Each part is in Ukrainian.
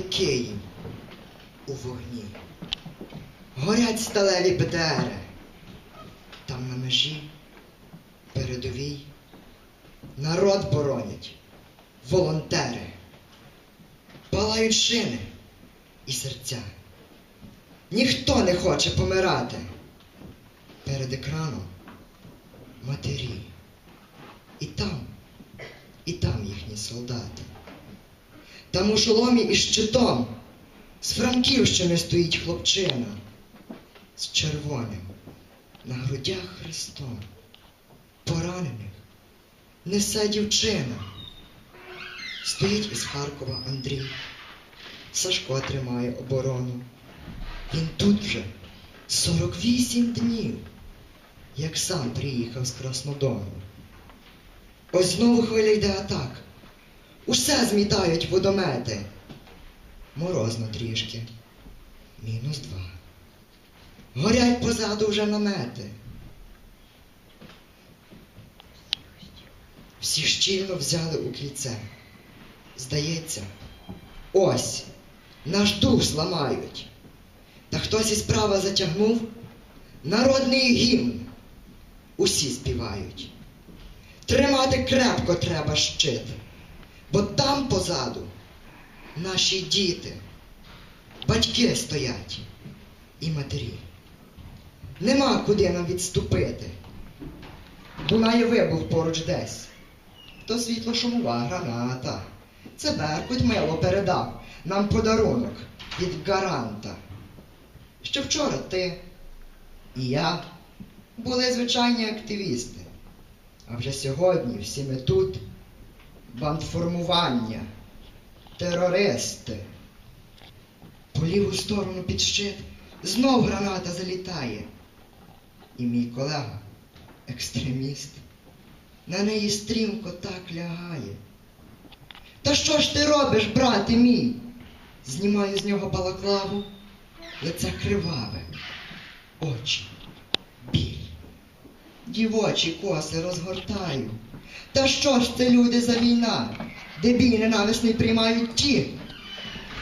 Київ у вогні. Горять сталеві БТРи. Там на межі, передовій, народ боронять, волонтери, палають шини і серця. Ніхто не хоче помирати. Перед екраном матері. І там, і там їхні солдати. Там у шоломі із щитом з Франківщини стоїть хлопчина з червоним на грудях хрестом. Поранених несе дівчина. Стоїть із Харкова Андрій. Сашко тримає оборону. Він тут вже 48 днів, як сам приїхав з Краснодону. Ось знову хвиля йде атак. Усе змітають водомети. Морозно трішки. Мінус два. Горять позаду вже намети. Всі щільно взяли у кільце. Здається, ось наш дух зламають. Та хтось із права затягнув народний гімн. Усі співають. Тримати крепко треба щит, бо там позаду наші діти, батьки стоять і матері. Нема куди нам відступити. Лунає вибух поруч десь. То світло-шумова граната. Це Беркут мило передав нам подарунок від гаранта. Що вчора ти і я були звичайні активісти. А вже сьогодні всі ми тут бандформування, терористи. По ліву сторону під щит знов граната залітає. І мій колега, екстреміст, на неї стрімко так лягає. Та що ж ти робиш, брате мій? Знімаю з нього балаклаву, лице криваве, очі. Дівочі коси розгортаю. Та що ж це люди за війна, де бій ненависний приймають ті,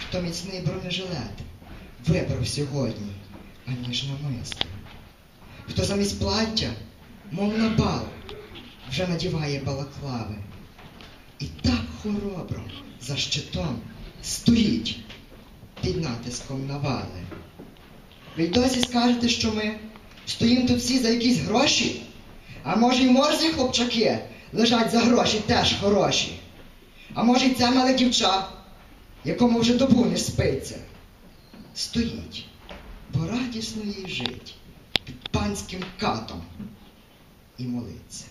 хто міцний бронежилет вибрав сьогодні, аніж намисто. Хто замість плаття, мов на бал, вже надіває балаклави. І так хоробро за щитом стоїть під натиском навали. Ви й досі скажете, що ми стоїмо тут всі за якісь гроші? А може й морзі хлопчаки лежать за гроші теж хороші? А може й це мале дівча, якому вже добу не спиться? Стоїть, бо радісно їй жить під панським катом і молиться.